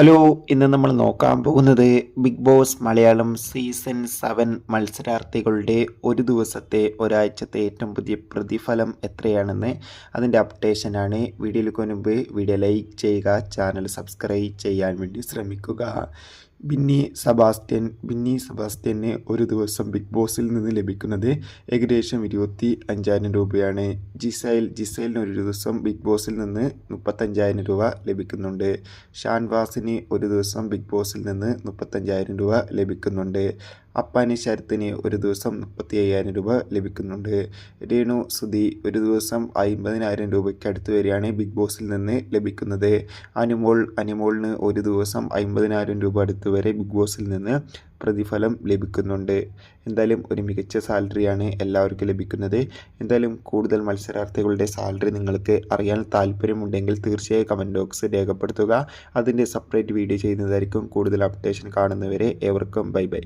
Hello ഇന്ന് നമ്മൾ നോക്കാൻ പോകുന്നത് Big Boss Malayalam season seven മത്സരാർത്ഥികളുടെ ഒരു ദിവസത്തെ ഒരാഴ്ചത്തെ ഏറ്റവും പുതിയ പ്രതിഫലം എത്രയാണെന്ന് അതിന്റെ അപ്ഡേഷനാണ് വീഡിയോയിലേക്ക് മുമ്പ്. വീഡിയോ ലൈക്ക് ചെയ്യുക ചാനൽ സബ്സ്ക്രൈബ് ചെയ്യാൻ വേണ്ടി ശ്രമിക്കുക. ബിന്നി സബാസ്റ്റ്യൻ ബിന്നി സബാസ്റ്റ്യന് ഒരു ദിവസം ബിഗ് ബോസിൽ നിന്ന് ലഭിക്കുന്നത് ഏകദേശം ഇരുപത്തി അഞ്ചായിരം രൂപയാണ്. ജിസൈൽ ജിസൈലിന് ഒരു ദിവസം ബിഗ് ബോസിൽ നിന്ന് മുപ്പത്തഞ്ചായിരം രൂപ ലഭിക്കുന്നുണ്ട്. ഷാൻവാസിന് ഒരു ദിവസം ബിഗ് ബോസിൽ നിന്ന് മുപ്പത്തഞ്ചായിരം രൂപ ലഭിക്കുന്നുണ്ട്. അപ്പാനി ശരത്തിന് ഒരു ദിവസം മുപ്പത്തി അയ്യായിരം രൂപ ലഭിക്കുന്നുണ്ട്. രേണു സുധി ഒരു ദിവസം അമ്പതിനായിരം രൂപയ്ക്ക് അടുത്ത് വരികയാണ് ബിഗ് ബോസിൽ നിന്ന് ലഭിക്കുന്നത്. അനുമോൾ അനുമോളിന് ഒരു ദിവസം അമ്പതിനായിരം രൂപ അടുത്ത് വരെ ബിഗ് ബോസിൽ നിന്ന് പ്രതിഫലം ലഭിക്കുന്നുണ്ട്. എന്തായാലും ഒരു മികച്ച സാലറിയാണ് എല്ലാവർക്കും ലഭിക്കുന്നത്. എന്തായാലും കൂടുതൽ മത്സരാർത്ഥികളുടെ സാലറി നിങ്ങൾക്ക് അറിയാൻ താല്പര്യമുണ്ടെങ്കിൽ തീർച്ചയായും കമന്റ് ബോക്സ് രേഖപ്പെടുത്തുക. അതിന്റെ സെപ്പറേറ്റ് വീഡിയോ ചെയ്യുന്നതായിരിക്കും കൂടുതൽ അപ്ഡേഷൻ കാണുന്നവരെ. ഏവർക്കും ബൈ ബൈ.